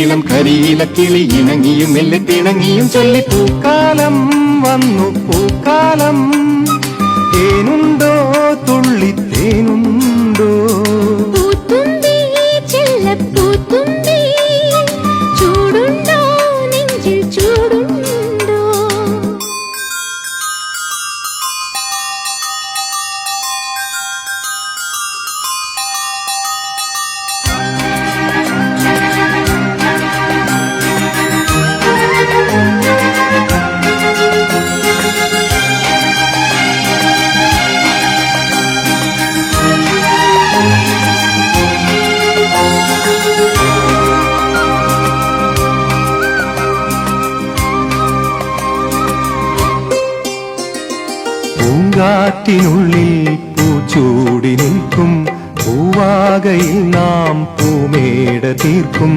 ഇളം കരിയില കിളി ഇണങ്ങിയും മെല്ലെ തിണങ്ങിയും ചൊല്ലി പൂക്കാലം വന്നു. പൂക്കാലം പൂങ്കാറ്റിനുള്ളിൽ പൂച്ചൂടി നിൽക്കും. പൂവാകയിൽ നാം പൂമേട തീർക്കും.